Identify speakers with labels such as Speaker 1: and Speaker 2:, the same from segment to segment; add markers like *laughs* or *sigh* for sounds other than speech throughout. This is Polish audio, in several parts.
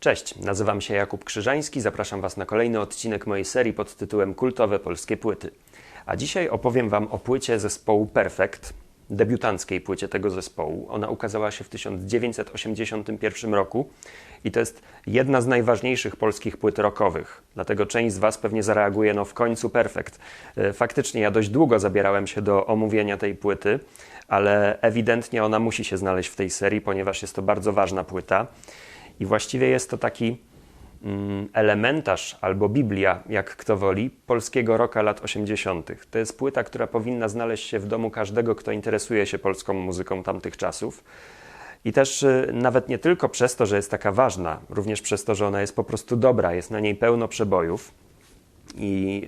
Speaker 1: Cześć, nazywam się Jakub Krzyżański, zapraszam Was na kolejny odcinek mojej serii pod tytułem Kultowe polskie płyty. A dzisiaj opowiem Wam o płycie zespołu Perfect, debiutanckiej płycie tego zespołu. Ona ukazała się w 1981 roku i to jest jedna z najważniejszych polskich płyt rockowych. Dlatego część z Was pewnie zareaguje, no w końcu Perfect. E, faktycznie ja dość długo zabierałem się do omówienia tej płyty, ale ewidentnie ona musi się znaleźć w tej serii, ponieważ jest to bardzo ważna płyta. I właściwie jest to taki elementarz albo Biblia, jak kto woli, polskiego roka lat 80. To jest płyta, która powinna znaleźć się w domu każdego, kto interesuje się polską muzyką tamtych czasów. I też y, nawet nie tylko przez to, że jest taka ważna, również przez to, że ona jest po prostu dobra, jest na niej pełno przebojów i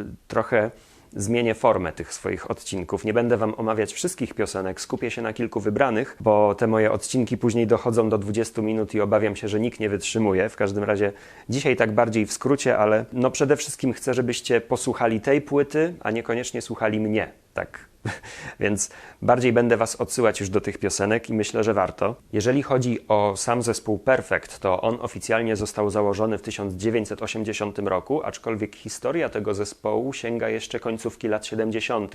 Speaker 1: y, trochę zmienię formę tych swoich odcinków. Nie będę Wam omawiać wszystkich piosenek, skupię się na kilku wybranych, bo te moje odcinki później dochodzą do 20 minut i obawiam się, że nikt nie wytrzymuje. W każdym razie dzisiaj tak bardziej w skrócie, ale no przede wszystkim chcę, żebyście posłuchali tej płyty, a niekoniecznie słuchali mnie. Tak *laughs* Więc bardziej będę Was odsyłać już do tych piosenek i myślę, że warto. Jeżeli chodzi o sam zespół Perfect, to on oficjalnie został założony w 1980 roku, aczkolwiek historia tego zespołu sięga jeszcze końcówki lat 70.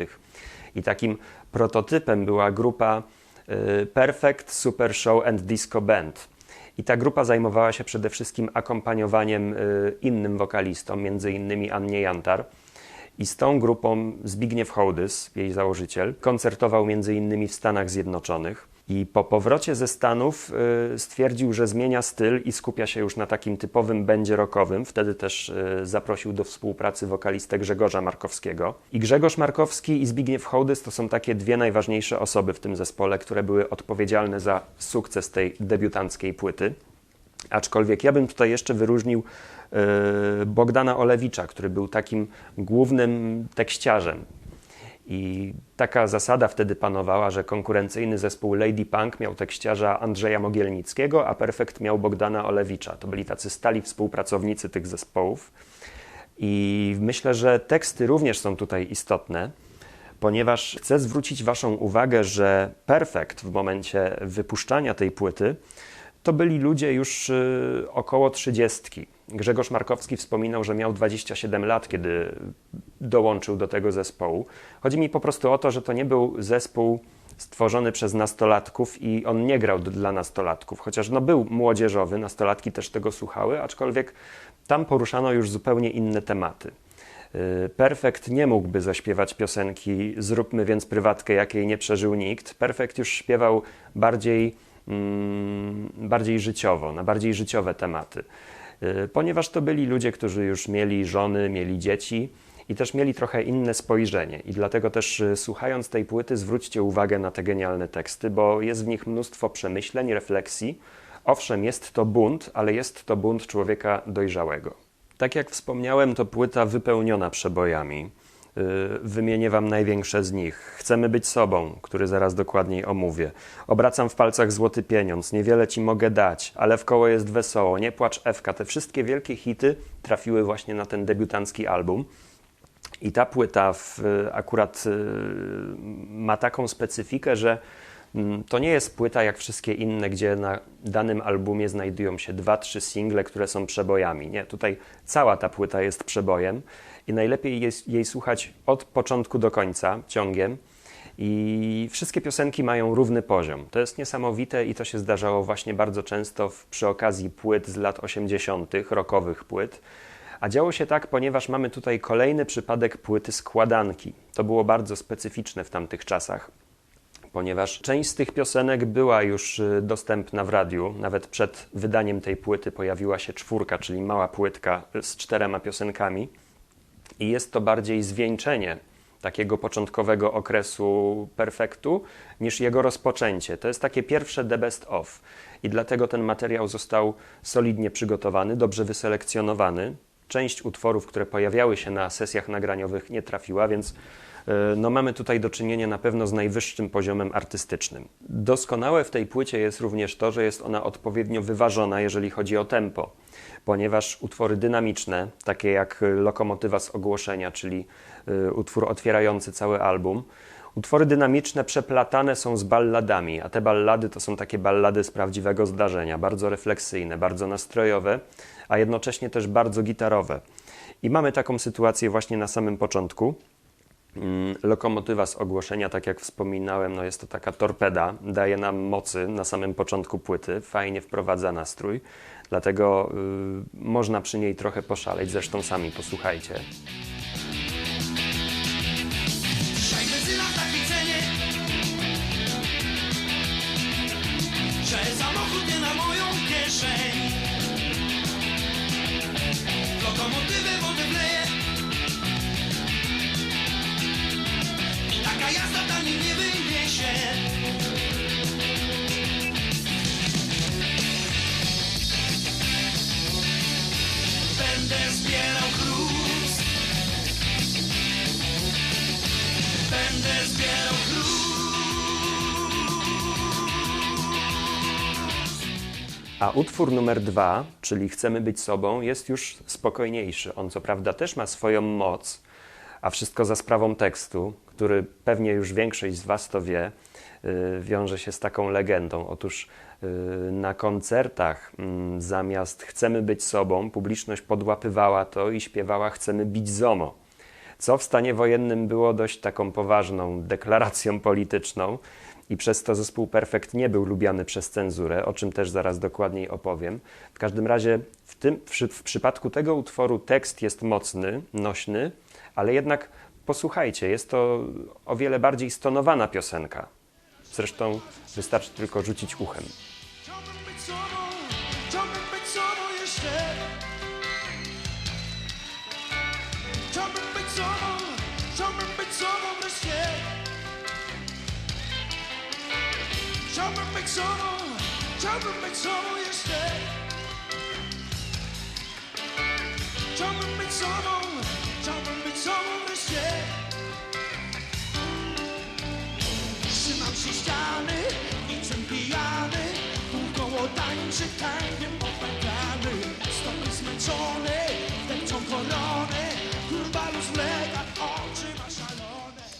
Speaker 1: I takim prototypem była grupa y, Perfect Super Show and Disco Band. I ta grupa zajmowała się przede wszystkim akompaniowaniem y, innym wokalistom, między innymi Annie Jantar. I z tą grupą Zbigniew Hołdys, jej założyciel, koncertował m.in. w Stanach Zjednoczonych. I po powrocie ze Stanów y, stwierdził, że zmienia styl i skupia się już na takim typowym będzie rockowym. Wtedy też y, zaprosił do współpracy wokalistę Grzegorza Markowskiego. I Grzegorz Markowski i Zbigniew Hołdys to są takie dwie najważniejsze osoby w tym zespole, które były odpowiedzialne za sukces tej debiutanckiej płyty. Aczkolwiek ja bym tutaj jeszcze wyróżnił e, Bogdana Olewicza, który był takim głównym tekściarzem. I taka zasada wtedy panowała, że konkurencyjny zespół Lady Punk miał tekściarza Andrzeja Mogielnickiego, a Perfekt miał Bogdana Olewicza. To byli tacy stali współpracownicy tych zespołów. I myślę, że teksty również są tutaj istotne, ponieważ chcę zwrócić Waszą uwagę, że Perfekt w momencie wypuszczania tej płyty to byli ludzie już y, około trzydziestki. Grzegorz Markowski wspominał, że miał 27 lat, kiedy dołączył do tego zespołu. Chodzi mi po prostu o to, że to nie był zespół stworzony przez nastolatków i on nie grał dla nastolatków, chociaż no był młodzieżowy, nastolatki też tego słuchały, aczkolwiek tam poruszano już zupełnie inne tematy. Y, Perfekt nie mógłby zaśpiewać piosenki Zróbmy więc prywatkę, jakiej nie przeżył nikt. Perfekt już śpiewał bardziej bardziej życiowo, na bardziej życiowe tematy. Y, ponieważ to byli ludzie, którzy już mieli żony, mieli dzieci i też mieli trochę inne spojrzenie. I dlatego też y, słuchając tej płyty, zwróćcie uwagę na te genialne teksty, bo jest w nich mnóstwo przemyśleń, refleksji. Owszem, jest to bunt, ale jest to bunt człowieka dojrzałego. Tak jak wspomniałem, to płyta wypełniona przebojami. Y, wymienię Wam największe z nich. Chcemy być sobą, który zaraz dokładniej omówię. Obracam w palcach złoty pieniądz, niewiele Ci mogę dać, ale w koło jest wesoło, nie płacz Ewka. Te wszystkie wielkie hity trafiły właśnie na ten debiutancki album. I ta płyta w, akurat y, ma taką specyfikę, że to nie jest płyta jak wszystkie inne, gdzie na danym albumie znajdują się dwa, trzy single, które są przebojami. Nie, tutaj cała ta płyta jest przebojem i najlepiej jest jej słuchać od początku do końca, ciągiem. I wszystkie piosenki mają równy poziom. To jest niesamowite i to się zdarzało właśnie bardzo często w, przy okazji płyt z lat 80., rockowych płyt. A działo się tak, ponieważ mamy tutaj kolejny przypadek płyty składanki. To było bardzo specyficzne w tamtych czasach, ponieważ część z tych piosenek była już y, dostępna w radiu. Nawet przed wydaniem tej płyty pojawiła się czwórka, czyli mała płytka z czterema piosenkami i jest to bardziej zwieńczenie takiego początkowego okresu perfektu niż jego rozpoczęcie. To jest takie pierwsze the best of i dlatego ten materiał został solidnie przygotowany, dobrze wyselekcjonowany. Część utworów, które pojawiały się na sesjach nagraniowych nie trafiła, więc no mamy tutaj do czynienia na pewno z najwyższym poziomem artystycznym. Doskonałe w tej płycie jest również to, że jest ona odpowiednio wyważona, jeżeli chodzi o tempo, ponieważ utwory dynamiczne, takie jak Lokomotywa z ogłoszenia, czyli y, utwór otwierający cały album, Utwory dynamiczne przeplatane są z balladami, a te ballady to są takie ballady z prawdziwego zdarzenia, bardzo refleksyjne, bardzo nastrojowe, a jednocześnie też bardzo gitarowe. I mamy taką sytuację właśnie na samym początku. Mm, lokomotywa z ogłoszenia, tak jak wspominałem, no jest to taka torpeda, daje nam mocy na samym początku płyty, fajnie wprowadza nastrój, dlatego y, można przy niej trochę poszaleć, zresztą sami posłuchajcie.
Speaker 2: Taka jazda taniej nie wyniesie Będę zbierał chrust Będę zbierał chrust
Speaker 1: A utwór numer dwa, czyli Chcemy być sobą, jest już spokojniejszy. On co prawda też ma swoją moc, a wszystko za sprawą tekstu, który pewnie już większość z Was to wie, y, wiąże się z taką legendą. Otóż y, na koncertach mm, zamiast Chcemy być sobą, publiczność podłapywała to i śpiewała Chcemy bić ZOMO co w stanie wojennym było dość taką poważną deklaracją *laughs* polityczną i przez to zespół Perfekt nie był lubiany przez cenzurę, o czym też zaraz dokładniej opowiem. W każdym razie w, tym, w, w przypadku tego utworu tekst jest mocny, nośny, ale jednak posłuchajcie, jest to o wiele bardziej stonowana piosenka. Zresztą wystarczy tylko rzucić uchem.
Speaker 2: Chciałbym być sobą, chciałbym być sobą jeszcze Chciałbym być sobą,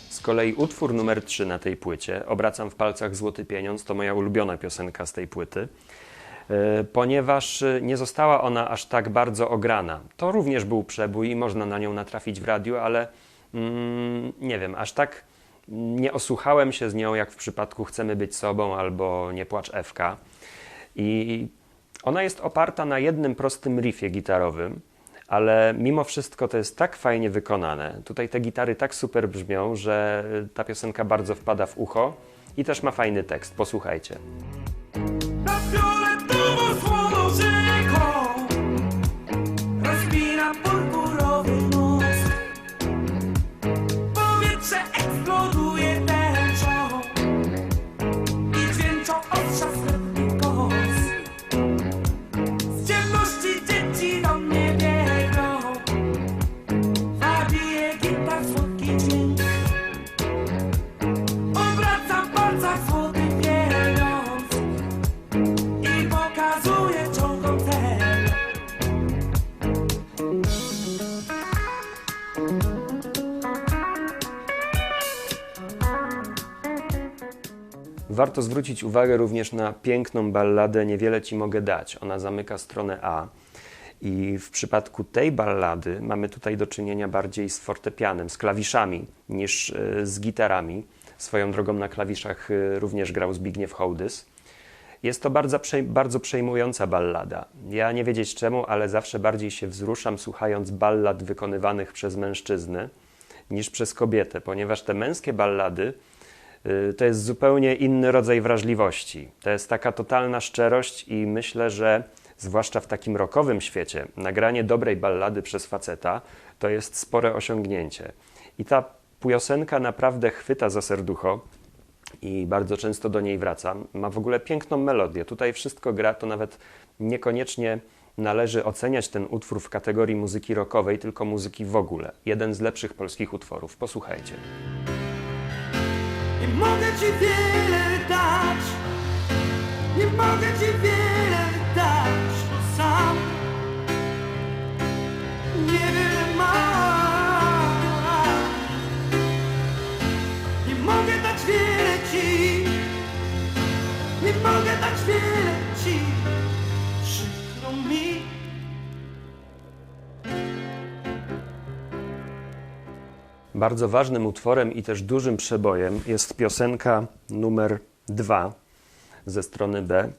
Speaker 1: Z kolei utwór numer 3 na tej płycie, Obracam w palcach złoty pieniądz, to moja ulubiona piosenka z tej płyty, e, ponieważ e, nie została ona aż tak bardzo ograna. To również był przebój i można na nią natrafić w radiu, ale mm, nie wiem, aż tak nie osłuchałem się z nią jak w przypadku Chcemy być sobą albo Nie płacz Ewka. I ona jest oparta na jednym prostym riffie gitarowym, ale mimo wszystko to jest tak fajnie wykonane. Tutaj te gitary tak super brzmią, że ta piosenka bardzo wpada w ucho i też ma fajny tekst. Posłuchajcie. Warto zwrócić uwagę również na piękną balladę Niewiele Ci mogę dać. Ona zamyka stronę A. I w przypadku tej ballady mamy tutaj do czynienia bardziej z fortepianem, z klawiszami niż e, z gitarami. Swoją drogą na klawiszach e, również grał Zbigniew Hołdys. Jest to bardzo, bardzo przejmująca ballada. Ja nie wiedzieć czemu, ale zawsze bardziej się wzruszam słuchając ballad wykonywanych przez mężczyznę niż przez kobietę, ponieważ te męskie ballady to jest zupełnie inny rodzaj wrażliwości. To jest taka totalna szczerość i myślę, że zwłaszcza w takim rockowym świecie, nagranie dobrej ballady przez faceta to jest spore osiągnięcie. I ta piosenka naprawdę chwyta za serducho i bardzo często do niej wracam. Ma w ogóle piękną melodię. Tutaj wszystko gra, to nawet niekoniecznie należy oceniać ten utwór w kategorii muzyki rockowej, tylko muzyki w ogóle. Jeden z lepszych polskich utworów. Posłuchajcie.
Speaker 3: Mogę ci wiele dać, nie mogę ci wiele dać, bo sam niewiele mam. Nie mogę dać wiele ci, nie mogę dać wiele ci, przykro mi.
Speaker 1: Bardzo ważnym utworem i też dużym przebojem jest piosenka numer dwa ze strony B,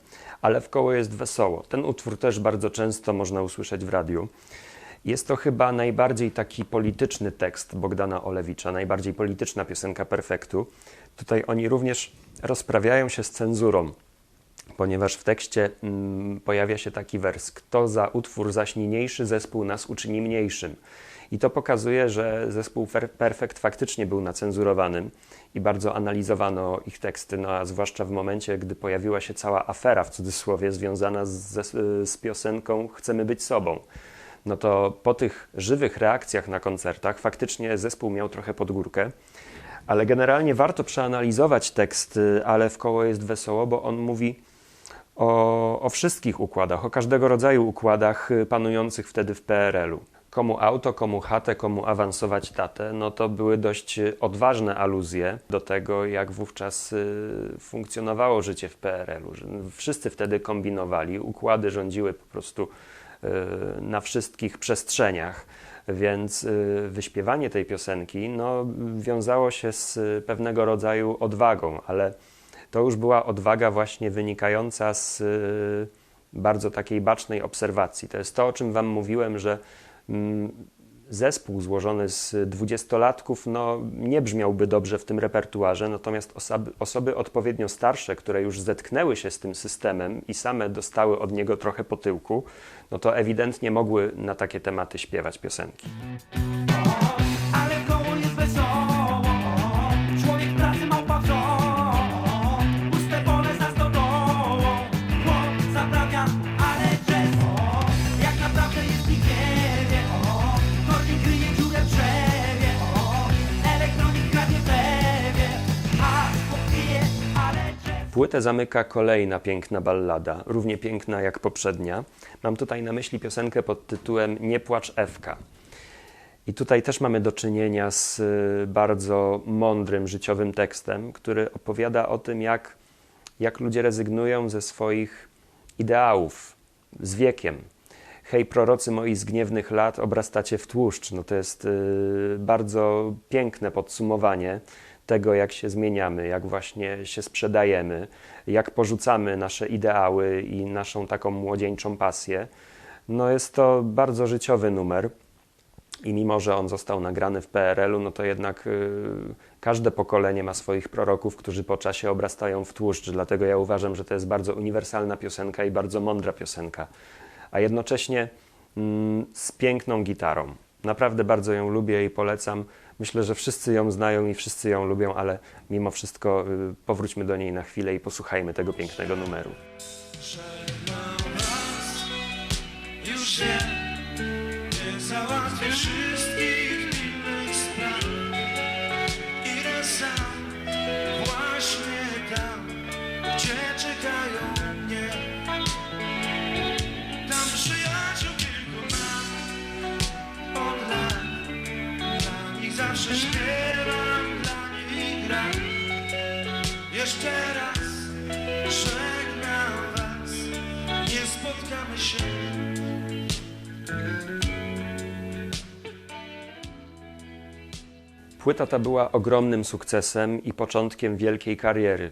Speaker 1: ale w koło jest wesoło. Ten utwór też bardzo często można usłyszeć w radiu. Jest to chyba najbardziej taki polityczny tekst Bogdana Olewicza, najbardziej polityczna piosenka Perfektu. Tutaj oni również rozprawiają się z cenzurą, ponieważ w tekście mm, pojawia się taki wers: Kto za utwór zaś niniejszy zespół nas uczyni mniejszym. I to pokazuje, że zespół Perfekt faktycznie był nacenzurowanym i bardzo analizowano ich teksty, no a zwłaszcza w momencie, gdy pojawiła się cała afera w cudzysłowie związana z, z piosenką Chcemy być sobą. No to po tych żywych reakcjach na koncertach faktycznie zespół miał trochę pod górkę. Ale generalnie warto przeanalizować tekst, y, ale w koło jest wesoło, bo on mówi o, o wszystkich układach, o każdego rodzaju układach y, panujących wtedy w PRL-u. Komu auto, komu chatę, komu awansować tatę, no to były dość y, odważne aluzje do tego, jak wówczas y, funkcjonowało życie w PRL-u. Wszyscy wtedy kombinowali, układy rządziły po prostu na wszystkich przestrzeniach. Więc wyśpiewanie tej piosenki no, wiązało się z pewnego rodzaju odwagą, ale to już była odwaga właśnie wynikająca z y, bardzo takiej bacznej obserwacji. To jest to, o czym Wam mówiłem, że mm, zespół złożony z dwudziestolatków no, nie brzmiałby dobrze w tym repertuarze, natomiast osoby, osoby odpowiednio starsze, które już zetknęły się z tym systemem i same dostały od niego trochę po tyłku, no to ewidentnie mogły na takie tematy śpiewać piosenki. Płytę zamyka kolejna piękna ballada, równie piękna jak poprzednia. Mam tutaj na myśli piosenkę pod tytułem Nie płacz Ewka. I tutaj też mamy do czynienia z y, bardzo mądrym, życiowym tekstem, który opowiada o tym, jak, jak ludzie rezygnują ze swoich ideałów z wiekiem. Hej, prorocy moi z gniewnych lat, obrastacie w tłuszcz. No to jest y, bardzo piękne podsumowanie tego, jak się zmieniamy, jak właśnie się sprzedajemy, jak porzucamy nasze ideały i naszą taką młodzieńczą pasję. No jest to bardzo życiowy numer. I mimo, że on został nagrany w PRL-u, no to jednak y, każde pokolenie ma swoich proroków, którzy po czasie obrastają w tłuszcz. Dlatego ja uważam, że to jest bardzo uniwersalna piosenka i bardzo mądra piosenka, a jednocześnie mm, z piękną gitarą. Naprawdę bardzo ją lubię i polecam. Myślę, że wszyscy ją znają i wszyscy ją lubią, ale mimo wszystko y, powróćmy do niej na chwilę i posłuchajmy tego pięknego numeru.
Speaker 2: Już wiem, nie załatwię
Speaker 1: Płyta ta była ogromnym sukcesem i początkiem wielkiej kariery.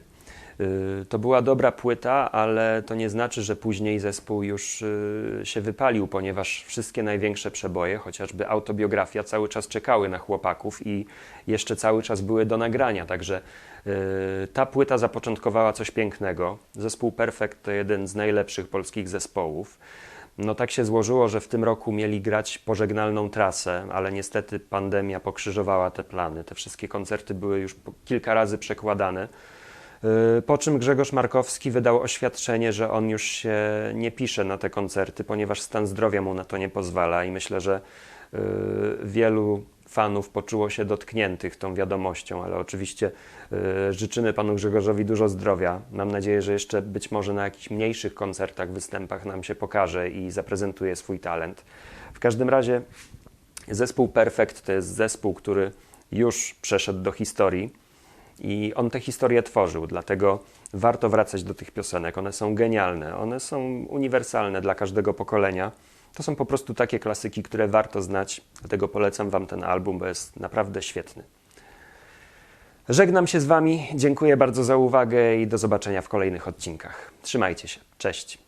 Speaker 1: Y, To była dobra płyta, ale to nie znaczy, że później zespół już y, się wypalił, ponieważ wszystkie największe przeboje, chociażby autobiografia, cały czas czekały na chłopaków i jeszcze cały czas były do nagrania. Także y, ta płyta zapoczątkowała coś pięknego. Zespół Perfekt to jeden z najlepszych polskich zespołów. No tak się złożyło, że w tym roku mieli grać pożegnalną trasę, ale niestety pandemia pokrzyżowała te plany. Te wszystkie koncerty były już kilka razy przekładane. Yy, Po czym Grzegorz Markowski wydał oświadczenie, że on już się nie pisze na te koncerty, ponieważ stan zdrowia mu na to nie pozwala i myślę, że yy, wielu fanów poczuło się dotkniętych tą wiadomością, ale oczywiście yy, życzymy panu Grzegorzowi dużo zdrowia. Mam nadzieję, że jeszcze być może na jakichś mniejszych koncertach, występach nam się pokaże i zaprezentuje swój talent. W każdym razie zespół Perfect to jest zespół, który już przeszedł do historii. I on tę historię tworzył, dlatego warto wracać do tych piosenek. One są genialne, one są uniwersalne dla każdego pokolenia. To są po prostu takie klasyki, które warto znać, dlatego polecam Wam ten album, bo jest naprawdę świetny. Żegnam się z Wami, dziękuję bardzo za uwagę i do zobaczenia w kolejnych odcinkach. Trzymajcie się, cześć.